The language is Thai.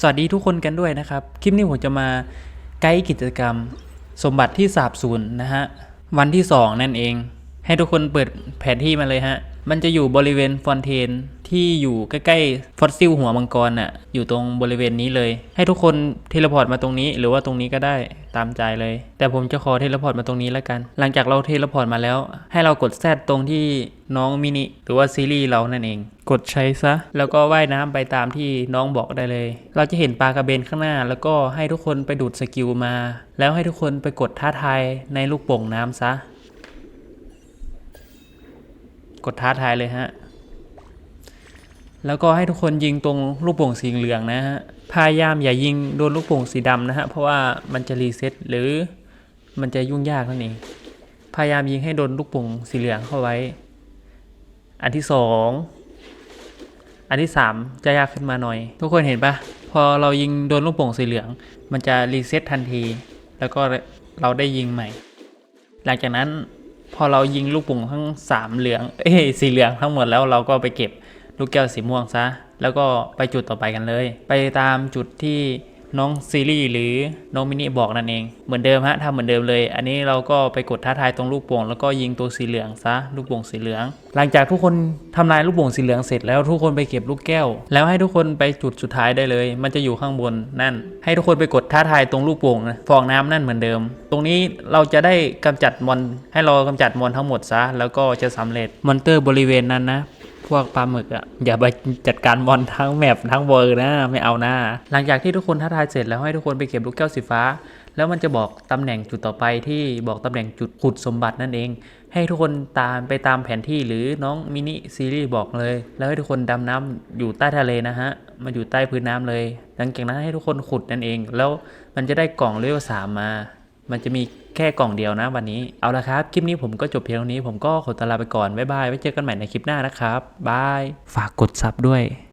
สวัสดีทุกคนกันด้วยนะครับ คลิปนี้ผมจะมาไกด์กิจกรรม สมบัติที่สาบสูญนะฮะ วันที่ 2 นั่นเอง ให้ทุกคนเปิดแผนที่มาเลยฮะ มันจะอยู่บริเวณฟอนเทน ที่อยู่ใกล้ๆฟอสซิลหัวมังกรน่ะอยู่ตรงบริเวณนี้เลย ให้ทุกคนเทเลพอร์ตมาตรงนี้ หรือว่าตรงนี้ก็ได้ตามใจเลย แต่ผมจะขอเทเลพอร์ตมาตรงนี้แล้วกัน หลังจากเราเทเลพอร์ตมาแล้ว ให้เรากดแซดตรงที่น้องมินิหรือว่าซีรีส์เรานั่นเอง กดใช้ซะ แล้วก็ว่ายน้ำไปตามที่น้องบอกได้เลย เราจะเห็นปลากระเบนข้างหน้า แล้วก็ให้ทุกคนไปดูดสกิลมา แล้วให้ทุกคนไปกดท้าทายในลูกโป่งน้ำซะ กดท้าทายเลยฮะ แล้วก็ให้ทุกคนยิงตรงลูกโป่งสีเหลืองนะฮะ พยายามอย่ายิงโดนลูกโป่งสีดำนะฮะ เพราะว่ามันจะรีเซ็ตหรือมันจะยุ่งยากนั่นเอง พยายามยิงให้โดนลูกโป่งสีเหลืองเข้าไว้ อันที่สอง อันที่สามจะยากขึ้นมาหน่อย ทุกคนเห็นปะพอเรายิงโดนลูกโป่งสีเหลือง มันจะรีเซ็ตทันที แล้วก็เราได้ยิงใหม่ หลังจากนั้นพอเรายิงลูกโป่งทั้งสามเหลือง เอ้สีเหลืองทั้งหมดแล้วเราก็ไปเก็บ ลูกแก้วสีม่วงซะ แล้วก็ไปจุดต่อไปกันเลย ไปตามจุดที่น้องซีรีส์หรือน้องมินิบอกนั่นเอง เหมือนเดิมฮะทำเหมือนเดิมเลย อันนี้เราก็ไปกดท้าทายตรงลูกโป่งแล้วก็ยิงตัวสีเหลืองซะลูกโป่งสีเหลือง หลังจากทุกคนทำลายลูกโป่งสีเหลืองเสร็จแล้วทุกคนไปเก็บลูกแก้ว แล้วให้ทุกคนไปจุดสุดท้ายได้เลย มันจะอยู่ข้างบนนั่น ให้ทุกคนไปกดท้าทายตรงลูกโป่งนะฟองน้ำนั่นเหมือนเดิม ตรงนี้เราจะได้กำจัดมอนให้เรากำจัดมอนทั้งหมดซะแล้วก็จะสำเร็จมอนเตอร์บริเวณนั้นนะ พวกปลาหมึกอะอย่าไปจัดการบอลทั้งแมปทั้งเวอร์นะไม่เอานะหลังจากที่ทุกคนท้าทายเสร็จแล้วให้ทุกคนไปเก็บลูกแก้วสีฟ้า แล้วมันจะบอกตำแหน่งจุดต่อไปที่บอกตำแหน่งจุดขุดสมบัตินั่นเอง ให้ทุกคนตามไปตามแผนที่หรือน้องมินิซีรีส์บอกเลย แล้วให้ทุกคนดำน้ำอยู่ใต้ทะเลนะฮะมาอยู่ใต้พื้นน้ำเลย หลังจากนั้นให้ทุกคนขุดนั่นเอง แล้วมันจะได้กล่องเลเวลสามมา มันจะมีแค่กล่องเดียวนะวันนี้ เอาละครับ คลิปนี้ผมก็จบเพียงเท่านี้ ผมก็ขอตลาไปก่อน บ๊ายบาย ไว้เจอกันใหม่ในคลิปหน้านะครับ บาย ฝากกดซับด้วย